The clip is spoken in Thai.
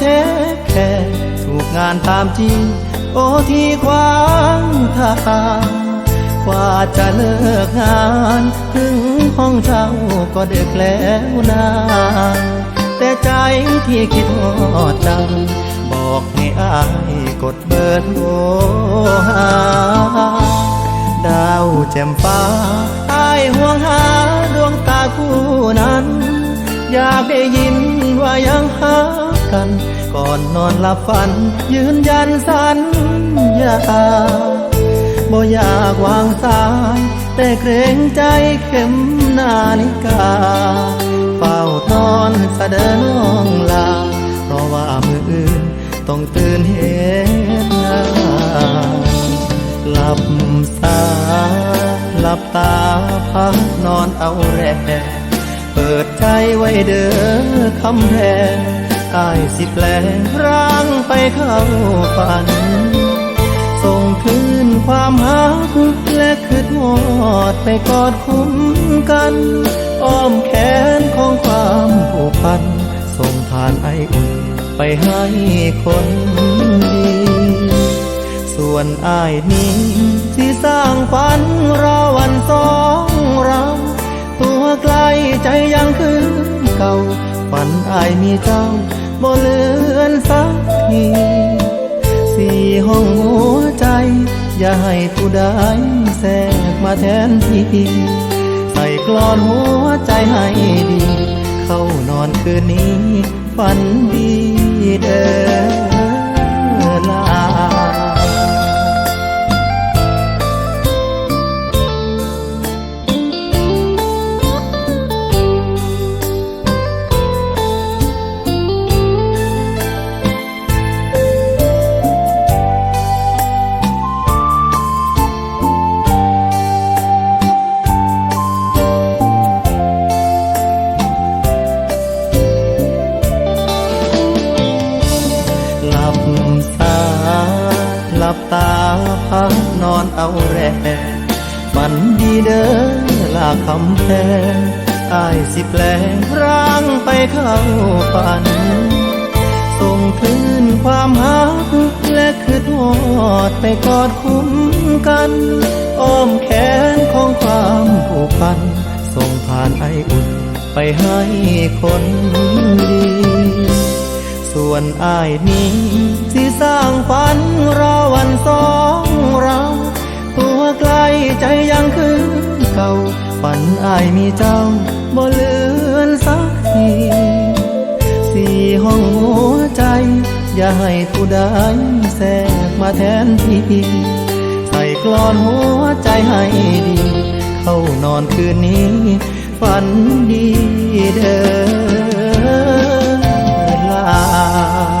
แค่ถูกงานตามจีโอที่ขวางทางกว่าจะเลิกงาน ถึงห้องเช่าก็เดึกแล้วนานแต่ใจที่คิดหอดจัง บอกให้อายกดเบอร์โทรหาดาวแจ่มฟ้าใต้ห่วงหาดวงตาคู่นั้น อยากได้ยินว่ายังหา กัน ก่อนนอนหลับฝัน ยืนยันสัญญาบ่อยากวางสาย แต่เกรงใจเข็มนาฬิกา เฝ้านอนสะเดินน้องลา เพราะว่ามืออื่นต้องตื่นเห็นหน้าหลับตาหลับตาพักนอนเอาแรงเปิดใจไว้เด้อคำแพง อายสิแปลงร่างไปเข้าฝัน ส่งคืนความหาและคืดหอดไปกอดคุ้มกัน อ้อมแขนของความผูกพัน ส่งผ่านไออุ่นไปให้คนดีส่วนอายนี้ที่สร้างฝันรอวันสองเรา ตัวไกลใจยังคือ ฝันอายมีเจ้าบ่เลือนสักทีสี่ห้องหัวใจ อย่าให้ผู้ใดแทรกมาแทนที่ใส่กลอนหัวใจให้ดี เข้านอนคืนนี้ ฝันดีเด้อ พักนอนเอาแรงฝันดีเด้อลาคำแพงอายสิแปลงร่างไปเข้าฝัน ส่งคืนความหาและคืดหอดไปกอดคุ้มกันอ้อมแขนของความผูกพัน ส่งผ่านไออุ่นไปให้คนดี ส่วนอายนี้ที่สร้างฝันรอวันสองเรา ตัวไกลใจยังคือเก่าฝันอายมีเจ้าบ่เลือนสักทีสี่ห้องหัวใจ อย่าให้ผู้ใดแทรกมาแทนที่ใส่กลอนหัวใจให้ดี เข้านอนคืนนี้ ฝันดีเด้อลา